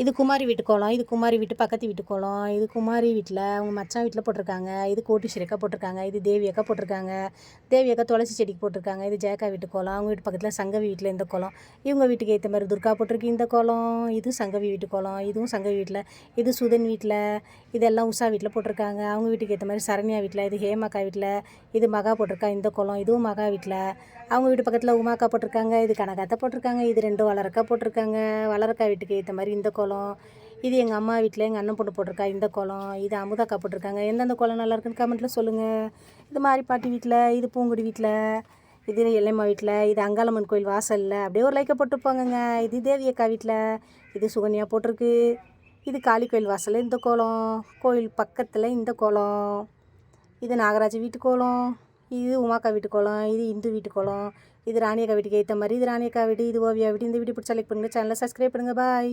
இது குமாரி வீட்டு கோலம் இது குமாரி வீட்டு பக்கத்து வீட்டு கோலம் இது குமாரி வீட்டில் அவங்க மச்சான் வீட்டில் போட்டிருக்காங்க இது கோட்டி சிறக்கா போட்டிருக்காங்க இது தேவி அக்கா போட்டிருக்காங்க தேவி அக்கா துளசி செடிக்கு போட்டிருக்காங்க இது ஜெயக்கா வீட்டு கோலம் அவங்க வீட்டு பக்கத்தில் சங்கவி வீட்டில் இந்த கோலம். இவங்க வீட்டுக்கு ஏற்ற மாதிரி துர்கா போட்டிருக்கு இந்த கோலம் இதுவும் சங்கவி வீட்டு கோலம் இதுவும் சங்கவி வீட்டில் இது சுதன் வீட்டில் இதெல்லாம் உஷா வீட்டில் போட்டிருக்காங்க அவங்க வீட்டுக்கு ஏற்ற மாதிரி சரண்யா வீட்டில் இது ஹேமாக்கா வீட்டில் இது மகா போட்டிருக்கா இந்த கோலம் இதுவும் மகா வீட்டில் அவங்க வீட்டு பக்கத்தில் உமாக்கா போட்டிருக்காங்க இது கனகாத்தா போட்டிருக்காங்க இது ரெண்டும் வளரக்கா போட்டிருக்காங்க வளரக்கா வீட்டுக்கு ஏற்ற மாதிரி இந்த கோலம். இது எங்கள் அம்மா வீட்டில் எங்கள் அண்ணன் பொண்ணு போட்டிருக்கா இந்த கோலம் இது அமுதாக்கா போட்டிருக்காங்க எந்தெந்த கோலம் நல்லா இருக்குன்னு கமெண்ட்டில் சொல்லுங்கள் இது மாதிரி பாட்டி வீட்டில் இது பூங்குடி வீட்டில் இது எல்லைம்மா வீட்டில் இது அங்காளம்மன் கோயில் வாசலில் அப்படியே ஒரு லைக்கை போட்டு போங்கங்க இது தேவி அக்கா வீட்டில் இது சுகன்யா போட்டிருக்கு. இது காளி கோயில் வாசலில் இந்த கோலம் கோயில் பக்கத்தில் இந்த கோலம். இது நாகராஜ் வீட்டு கோலம் இது உமாக்கா வீட்டு கோலம் இது இந்து வீட்டு கோலம் இது ராணியக்கா வீட்டுக்கு ஏற்ற மாதிரி இது ராணியக்கா வீடு இது ஓவியா வீடு இந்த வீடியோ பிடிச்சி செலக்ட் பண்ணுங்கள் சேனலை சப்ஸ்கிரைப் பண்ணுங்கள் பாய்